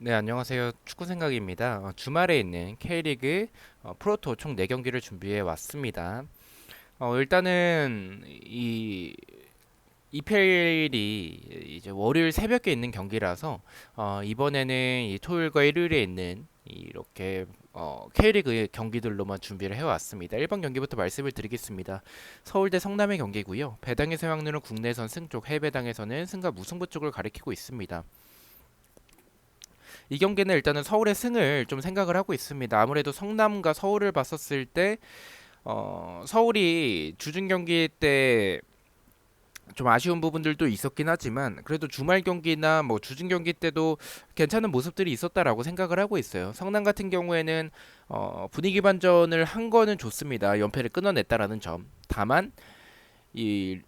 네, 안녕하세요. 축구 생각입니다. 어, 주말에 있는 K리그 어, 프로토 총 4경기를 준비해 왔습니다. 어, 일단은 이 EPL이 이제 월요일 새벽에 있는 경기라서 어, 이번에는 이 토요일과 일요일에 있는 이렇게 어, K리그 경기들로만 준비를 해왔습니다. 1번 경기부터 말씀을 드리겠습니다. 서울대 성남의 경기고요. 배당에서 확률은 국내선 승 쪽, 해배당에서는 승과 무승부 쪽을 가리키고 있습니다. 이 경기는 일단은 서울의 승을 좀 생각을 하고 있습니다. 아무래도 성남과 서울을 봤었을 때 어, 서울이 주중 경기 때 좀 아쉬운 부분들도 있었긴 하지만 그래도 주말 경기나 뭐 주중 경기 때도 괜찮은 모습들이 있었다라고 생각을 하고 있어요. 성남 같은 경우에는 어, 분위기 반전을 한 거는 좋습니다. 연패를 끊어냈다라는 점. 다만 이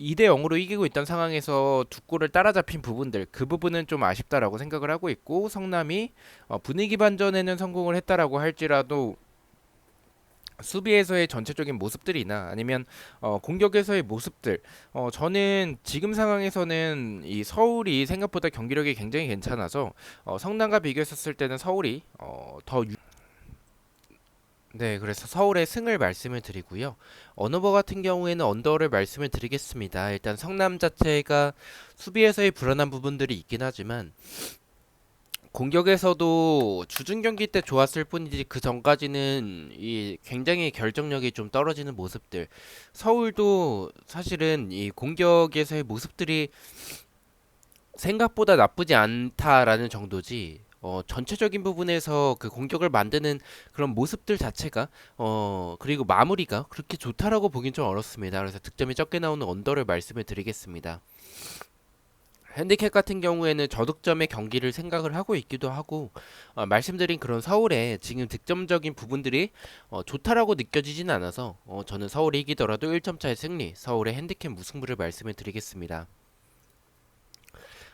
2대 0으로 이기고 있던 상황에서 두 골을 따라잡힌 부분들 그 부분은 좀 아쉽다라고 생각을 하고 있고 성남이 어, 분위기 반전에는 성공을 했다라고 할지라도 수비에서의 전체적인 모습들이나 아니면 어, 공격에서의 모습들 어, 저는 지금 상황에서는 이 서울이 생각보다 경기력이 굉장히 괜찮아서 어, 성남과 비교했었을 때는 서울이 어, 더 유... 네, 그래서 서울의 승을 말씀을 드리고요. 언어버 같은 경우에는 언더를 말씀을 드리겠습니다. 일단 성남 자체가 수비에서의 불안한 부분들이 있긴 하지만 공격에서도 주중 경기 때 좋았을 뿐이지 그 전까지는 이 굉장히 결정력이 좀 떨어지는 모습들. 서울도 사실은 이 공격에서의 모습들이 생각보다 나쁘지 않다라는 정도지. 어, 전체적인 부분에서 그 공격을 만드는 그런 모습들 자체가 어, 그리고 마무리가 그렇게 좋다라고 보긴 좀 어렵습니다. 그래서 득점이 적게 나오는 언더를 말씀을 드리겠습니다. 핸디캡 같은 경우에는 저득점의 경기를 생각을 하고 있기도 하고 어, 말씀드린 그런 서울의 지금 득점적인 부분들이 어, 좋다라고 느껴지진 않아서 어, 저는 서울이 이기더라도 1점 차의 승리, 서울의 핸디캡 무승부를 말씀을 드리겠습니다.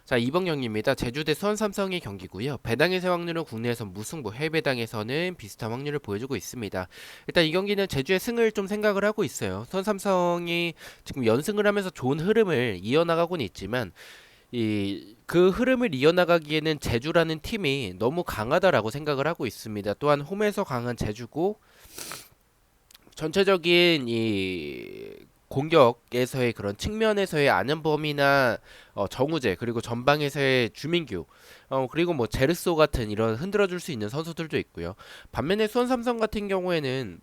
자, 2번 경기입니다. 제주 대 수원 삼성의 경기고요. 배당에서 확률은 국내에서 무승부, 해외 배당에서는 비슷한 확률을 보여주고 있습니다. 일단 이 경기는 제주의 승을 좀 생각을 하고 있어요. 수원 삼성이 지금 연승을 하면서 좋은 흐름을 이어나가고는 있지만 이 그 흐름을 이어나가기에는 제주라는 팀이 너무 강하다라고 생각을 하고 있습니다. 또한 홈에서 강한 제주고 전체적인 이 공격에서의 그런 측면에서의 안현범이나 어, 정우재 그리고 전방에서의 주민규 어, 그리고 뭐 제르소 같은 이런 흔들어줄 수 있는 선수들도 있고요. 반면에 수원 삼성 같은 경우에는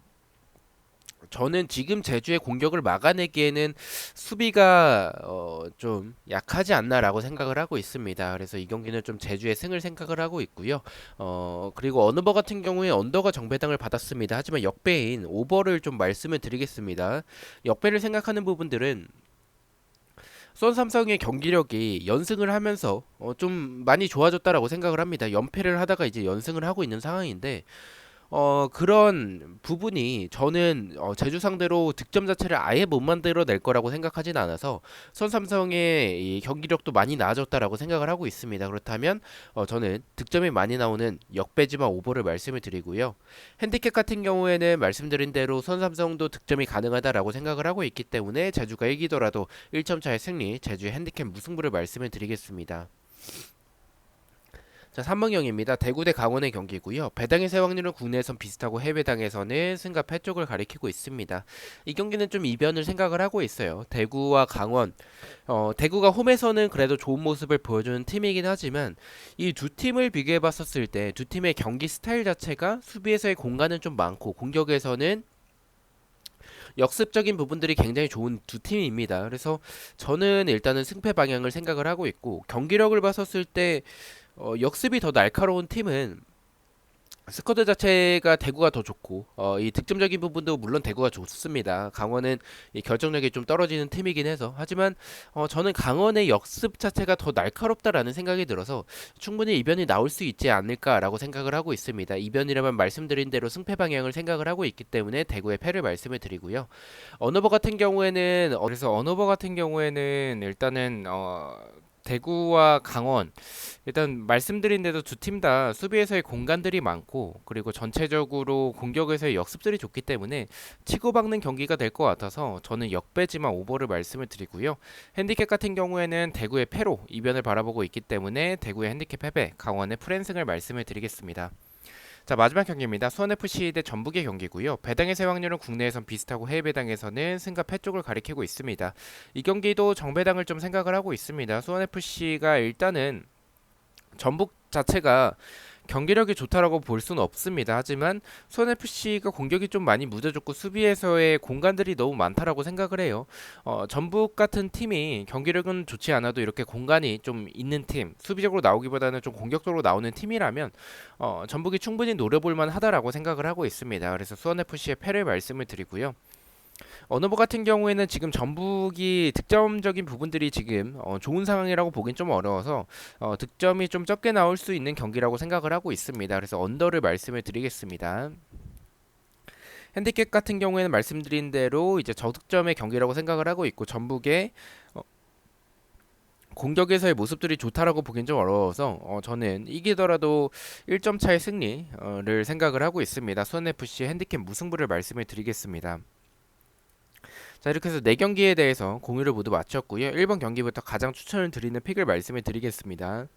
저는 지금 제주의 공격을 막아내기에는 수비가 어, 좀 약하지 않나라고 생각을 하고 있습니다. 그래서 이 경기는 좀 제주의 승을 생각을 하고 있고요. 어, 그리고 어느버 같은 경우에 언더가 정배당을 받았습니다. 하지만 역배인 오버를 좀 말씀을 드리겠습니다. 역배를 생각하는 부분들은 수원 삼성의 경기력이 연승을 하면서 어, 좀 많이 좋아졌다라고 생각을 합니다. 연패를 하다가 이제 연승을 하고 있는 상황인데 어, 그런 부분이 저는 어, 제주 상대로 득점 자체를 아예 못 만들어낼 거라고 생각하진 않아서 선 삼성의 이 경기력도 많이 나아졌다라고 생각을 하고 있습니다. 그렇다면 어, 저는 득점이 많이 나오는 역배지만 오버를 말씀을 드리고요. 핸디캡 같은 경우에는 말씀드린 대로 선 삼성도 득점이 가능하다라고 생각을 하고 있기 때문에 제주가 이기더라도 1점 차의 승리, 제주의 핸디캡 무승부를 말씀을 드리겠습니다. 자, 3번경입니다. 대구 대 강원의 경기고요. 배당의 세 확률은 국내에선 비슷하고 해외당에서는 승과 패 쪽을 가리키고 있습니다. 이 경기는 좀 이변을 생각을 하고 있어요. 대구와 강원. 어, 대구가 홈에서는 그래도 좋은 모습을 보여주는 팀이긴 하지만 이 두 팀을 비교해 봤었을 때 두 팀의 경기 스타일 자체가 수비에서의 공간은 좀 많고 공격에서는 역습적인 부분들이 굉장히 좋은 두 팀입니다. 그래서 저는 일단은 승패 방향을 생각을 하고 있고 경기력을 봤었을 때 어, 역습이 더 날카로운 팀은 스쿼드 자체가 대구가 더 좋고 어, 이 득점적인 부분도 물론 대구가 좋습니다. 강원은 이 결정력이 좀 떨어지는 팀이긴 해서 하지만 어, 저는 강원의 역습 자체가 더 날카롭다라는 생각이 들어서 충분히 이변이 나올 수 있지 않을까라고 생각을 하고 있습니다. 이변이라면 말씀드린 대로 승패 방향을 생각을 하고 있기 때문에 대구의 패를 말씀을 드리고요. 언어버 같은 경우에는 어, 그래서 언어버 같은 경우에는 일단은 어, 대구와 강원 일단 말씀드린 대로 두 팀 다 수비에서의 공간들이 많고 그리고 전체적으로 공격에서의 역습들이 좋기 때문에 치고박는 경기가 될 것 같아서 저는 역배지만 오버를 말씀을 드리고요. 핸디캡 같은 경우에는 대구의 패로 이변을 바라보고 있기 때문에 대구의 핸디캡 패배, 강원의 프랜승을 말씀을 드리겠습니다. 자 마지막 경기입니다. 수원FC 대 전북의 경기고요. 배당의 세확률은 국내에선 비슷하고 해외 배당에서는 승과 패 쪽을 가리키고 있습니다. 이 경기도 정배당을 좀 생각을 하고 있습니다. 수원FC가 일단은 전북 자체가 경기력이 좋다라고 볼 수는 없습니다. 하지만 수원 FC가 공격이 좀 많이 무뎌졌고 수비에서의 공간들이 너무 많다라고 생각을 해요. 어, 전북 같은 팀이 경기력은 좋지 않아도 이렇게 공간이 좀 있는 팀, 수비적으로 나오기보다는 좀 공격적으로 나오는 팀이라면 어, 전북이 충분히 노려볼 만하다라고 생각을 하고 있습니다. 그래서 수원 FC의 패를 말씀을 드리고요. 어느버 같은 경우에는 지금 전북이 득점적인 부분들이 지금 어, 좋은 상황이라고 보긴 좀 어려워서 어, 득점이 좀 적게 나올 수 있는 경기라고 생각을 하고 있습니다. 그래서 언더를 말씀을 드리겠습니다. 핸디캡 같은 경우에는 말씀드린 대로 이제 저득점의 경기라고 생각을 하고 있고 전북의 어, 공격에서의 모습들이 좋다라고 보긴 좀 어려워서 어, 저는 이기더라도 1점 차의 승리를 생각을 하고 있습니다. 수원 FC 핸디캡 무승부를 말씀을 드리겠습니다. 자 이렇게 해서 4경기에 대해서 공유를 모두 마쳤고요. 1번 경기부터 가장 추천을 드리는 픽을 말씀을 드리겠습니다.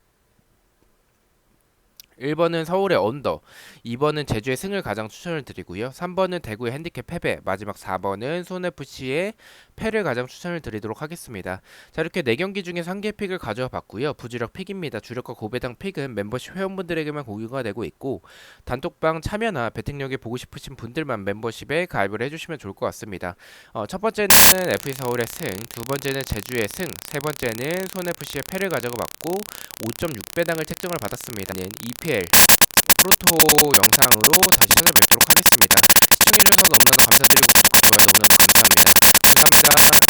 1번은 서울의 언더, 2번은 제주의 승을 가장 추천을 드리고요. 3번은 대구의 핸디캡 패배, 마지막 4번은 손FC의 패를 가장 추천을 드리도록 하겠습니다. 자 이렇게 4경기 중에 3개 픽을 가져와 봤고요. 부주력 픽입니다. 주력과 고배당 픽은 멤버십 회원분들에게만 공유가 되고 있고 단톡방 참여나 배팅력이 보고 싶으신 분들만 멤버십에 가입을 해주시면 좋을 것 같습니다. 어, 첫 번째는 FC 서울의 승, 두 번째는 제주의 승, 세 번째는 손FC의 패를 가져가 봤고 5.6배당을 책정을 받았습니다. EPL 프로토 영상으로 다시 찾아뵙도록 하겠습니다. 시청해주셔서 너무나도 감사드리고 구독과 좋아요 너무나도 감사합니다. 감사합니다.